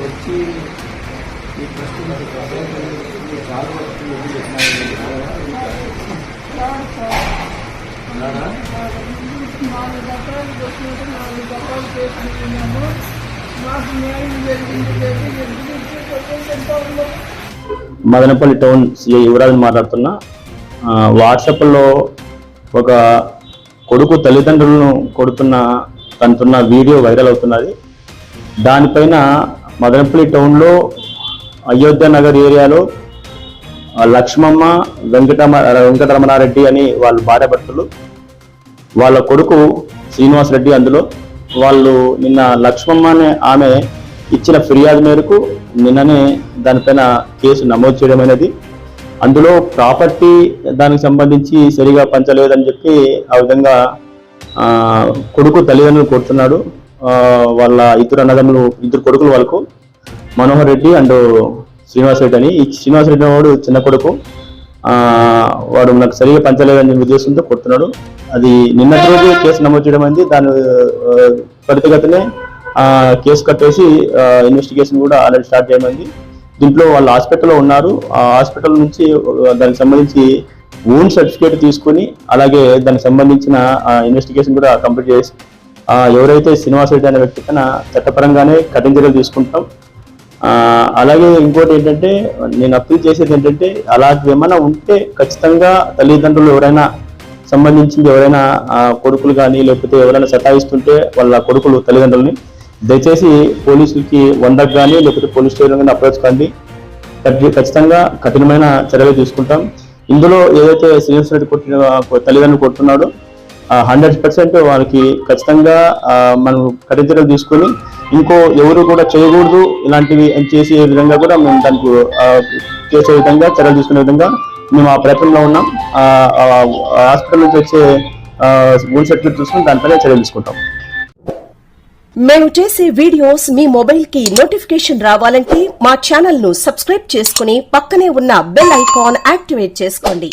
వచ్చి ఈ ప్రశ్న మదనపల్లి టౌన్ సిఐ యువరాజు మాట్లాడుతున్నా వాట్సాప్లో ఒక కొడుకు తల్లిదండ్రులను కొడుతున్న తనతున్న వీడియో వైరల్ అవుతున్నది. దానిపైన మదనపల్లి టౌన్లో అయోధ్య నగర్ ఏరియాలో లక్ష్మమ్మ వెంకటమ వెంకటరమణారెడ్డి అని వాళ్ళ భార్యభర్తలు వాళ్ళ కొడుకు శ్రీనివాస్ రెడ్డి అందులో. వాళ్ళు నిన్న లక్ష్మమ్మ అనే ఆమె ఇచ్చిన ఫిర్యాదు మేరకు నిన్ననే దానిపైన కేసు నమోదు చేయడం అనేది అందులో ప్రాపర్టీ దానికి సంబంధించి సరిగా పంచలేదని చెప్పి ఆ విధంగా కొడుకు తల్లిదండ్రులు కొడుతున్నాడు వాళ్ళ ఇద్దరు అన్నదమ్ములు ఇద్దరు కొడుకులు వాళ్ళకు మనోహర్ రెడ్డి అండ్ శ్రీనివాస్ రెడ్డి అని. ఈ శ్రీనివాస్ రెడ్డి వాడు చిన్న కొడుకు. వాడు నాకు సరిగా పంచలేదని ఉద్దేశంతో కొడుతున్నాడు. అది నిన్నటి రోజు కేసు నమోదు చేయడం అయింది. దాని ఆ, త్వరితగతినే కేసు కట్టేసి ఇన్వెస్టిగేషన్ కూడా ఆల్రెడీ స్టార్ట్ చేయమంది దీంట్లో వాళ్ళు హాస్పిటల్లో ఉన్నారు. ఆ హాస్పిటల్ నుంచి దానికి సంబంధించి ఓన్ సర్టిఫికేట్ తీసుకొని అలాగే దానికి సంబంధించిన ఇన్వెస్టిగేషన్ కూడా కంప్లీట్ చేసి ఎవరైతే శ్రీనివాస్ రెడ్డి అనే వ్యక్తి కన్నా చట్టపరంగానే కఠిన చర్యలు తీసుకుంటాం అలాగే ఇంకోటి ఏంటంటే నేను అప్పీల్ చేసేది ఏంటంటే అలాంటివి ఏమైనా ఉంటే ఖచ్చితంగా తల్లిదండ్రులు ఎవరైనా సంబంధించింది ఎవరైనా కొడుకులు కానీ లేకపోతే ఎవరైనా సతాయిస్తుంటే వాళ్ళ కొడుకులు తల్లిదండ్రులని దయచేసి పోలీసులకి వందకు కానీ లేకపోతే పోలీస్ స్టేషన్ కానీ అప్రోచ్ కండి. ఖచ్చితంగా కఠినమైన చర్యలు తీసుకుంటాం. ఇందులో ఏదైతే శ్రీనివాస్ రెడ్డి కొట్టిన తల్లిదండ్రులు కొట్టున్నాడో హండ్రెడ్ పర్సెంట్ వాళ్ళకి ఖచ్చితంగా మనం కఠిన చర్యలు తీసుకొని ఇంకో ఎవరు కూడా చేయకూడదు. ఇలాంటివి చేసే విధంగా కూడా మేము దానికి చేసే విధంగా చర్యలు తీసుకునే విధంగా మేము ఆ ప్రయత్నంలో ఉన్నాం. హాస్పిటల్ నుంచి వచ్చే రూల్ సర్టిఫికేట్ చూసుకుని దానిపైన చర్యలు తీసుకుంటాం. మేము చేసే వీడియోస్ మీ మొబైల్కి నోటిఫికేషన్ రావాలంటే మా ఛానల్ను సబ్స్క్రైబ్ చేసుకుని పక్కనే ఉన్న బెల్ ఐకాన్ యాక్టివేట్ చేసుకోండి.